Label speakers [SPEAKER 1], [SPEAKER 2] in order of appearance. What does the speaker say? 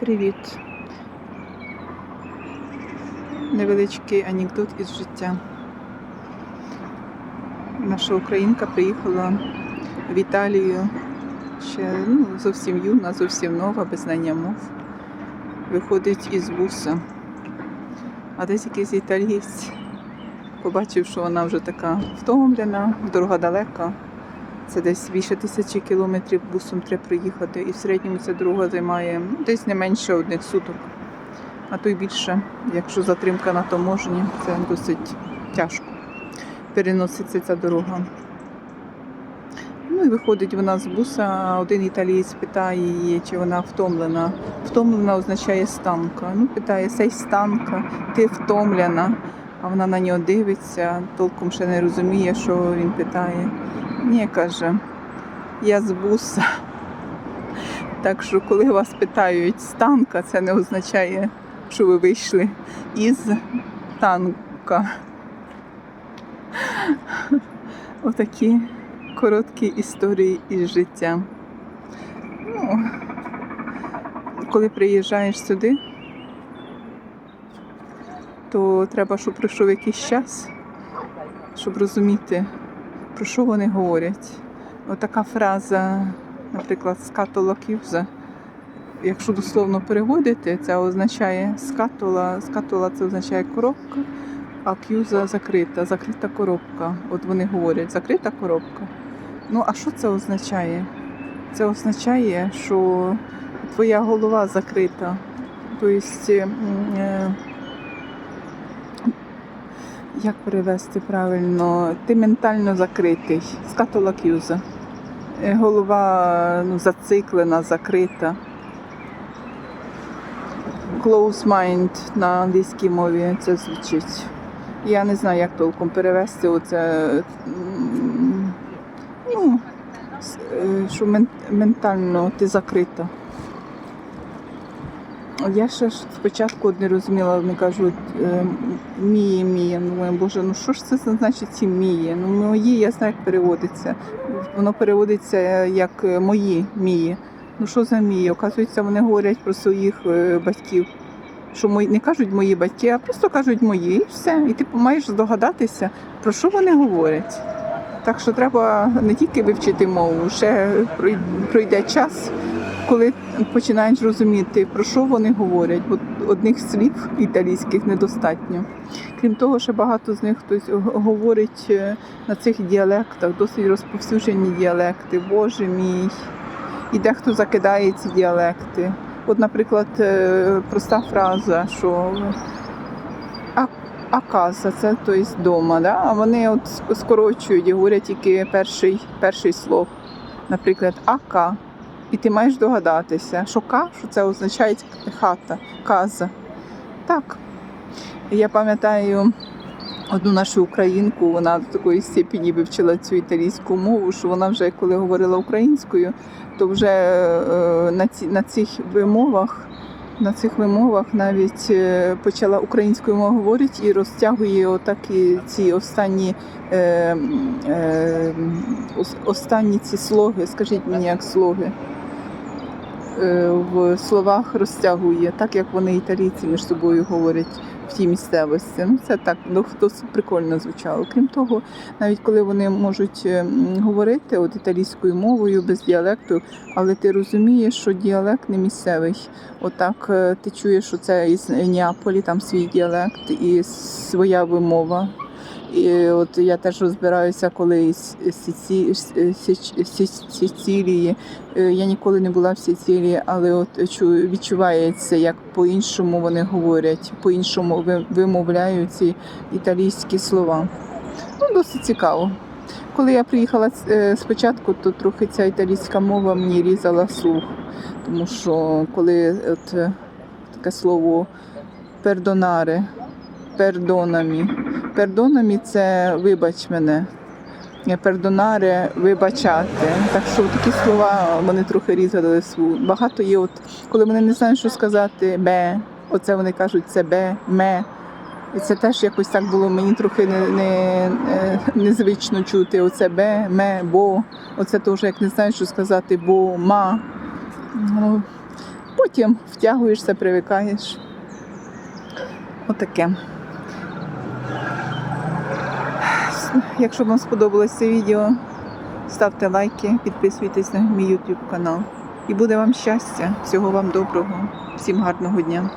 [SPEAKER 1] Привіт. Невеличкий анекдот із життя. Наша українка приїхала в Італію ще ну, зовсім юна, зовсім нова, без знання мов. Виходить із буса. А десь якийсь італієць побачив, що вона вже така втомлена, дорога далека. Це десь більше тисячі кілометрів бусом треба приїхати, і в середньому ця дорога займає ну, десь не менше одних суток, а то й більше. Якщо затримка на таможні, це досить тяжко. Переноситься ця дорога. Ну і виходить вона з буса, один італієць питає її, чи вона втомлена. Втомлена означає станка. Ну, питає, сей станка, ти втомлена. А вона на нього дивиться, толком ще не розуміє, що він питає. Ні, каже, я з буса. Так що, коли вас питають з танка, це не означає, що ви вийшли із танка. Отакі короткі історії із життя. Ну, коли приїжджаєш сюди, то треба, щоб пройшов якийсь час, щоб розуміти, про що вони говорять. Отака фраза, наприклад, скатола кюза. Якщо дословно переводити, це означає скатола. Скатола це означає коробка, а кюза закрита, закрита коробка. От вони говорять, закрита коробка. Ну, а що це означає? Це означає, що твоя голова закрита. Тобто, як перевести правильно? Ти ментально закритий. Скатола кюза. Е, Голова ну, зациклена, закрита. Close mind на англійській мові це звучить. Я не знаю, як толком перевести оце. Ну, е, що мен- ментально ти закрита. Я ще ж спочатку не розуміла, вони кажуть, е, міє. Ну, боже, ну що ж це значить ці міє? Ну, мої, я знаю, як переводиться. Воно переводиться як е, мої мії. Ну що за мії? Оказується, вони говорять про своїх е, батьків. Що мої не кажуть мої батьки, а просто кажуть мої, і все. І ти маєш здогадатися, про що вони говорять. Так що треба не тільки вивчити мову, ще пройде час, коли починаєш розуміти, про що вони говорять, бо одних слів італійських недостатньо. Крім того, ще багато з них хтось говорить е, на цих діалектах, досить розповсюджені діалекти, Боже мій. І дехто закидає ці діалекти. От, наприклад, е, проста фраза, що аказа, це тобто дома, да? а вони от скорочують і говорять тільки перший, перший слог. Наприклад, ака. І ти маєш догадатися, що ка, що це означає хата, каза. Так. Я пам'ятаю одну нашу українку, вона до такої степені вивчила цю італійську мову, що вона вже коли говорила українською, то вже е, на, ці, на цих вимовах. На цих вимовах навіть е, почала українською мовою говорити і розтягує отакі ці останні, е, е, останні ці слоги, скажіть мені, як слоги в словах розтягує, так як вони італійці між собою говорять в тій місцевості. Ну це так ну, досить прикольно звучало. Крім того, навіть коли вони можуть е, говорити от італійською мовою без діалекту, але ти розумієш, що діалект не місцевий. Отак е, ти чуєш, що це із Неаполі, там свій діалект і своя вимова. І от я теж розбираюся, коли із Сіці- Січ- Січ- Сицилії. Е, Я ніколи не була в Сицилії, але от чу- відчувається, як по-іншому вони говорять, по-іншому ви- вимовляють ці італійські слова. Ну, досить цікаво. Коли я приїхала е, спочатку, то трохи ця італійська мова мені різала слух, тому що коли от, таке слово пердонаре, пердонамі. Пердонамі це вибач мене. Пердонаре вибачати. Так що такі слова вони трохи різали. Багато є, от коли вони не знають, що сказати бе, оце вони кажуть це бе, ме. І це теж якось так було мені трохи не, не, е, незвично чути. Оце бе, ме, бо. Оце теж як не знаєш, що сказати бо, ма. Ну, потім втягуєшся, привикаєш. Отаке. Якщо вам сподобалось це відео, ставте лайки, підписуйтесь на мій YouTube канал. І буде вам щастя. Всього вам доброго. Всім гарного дня.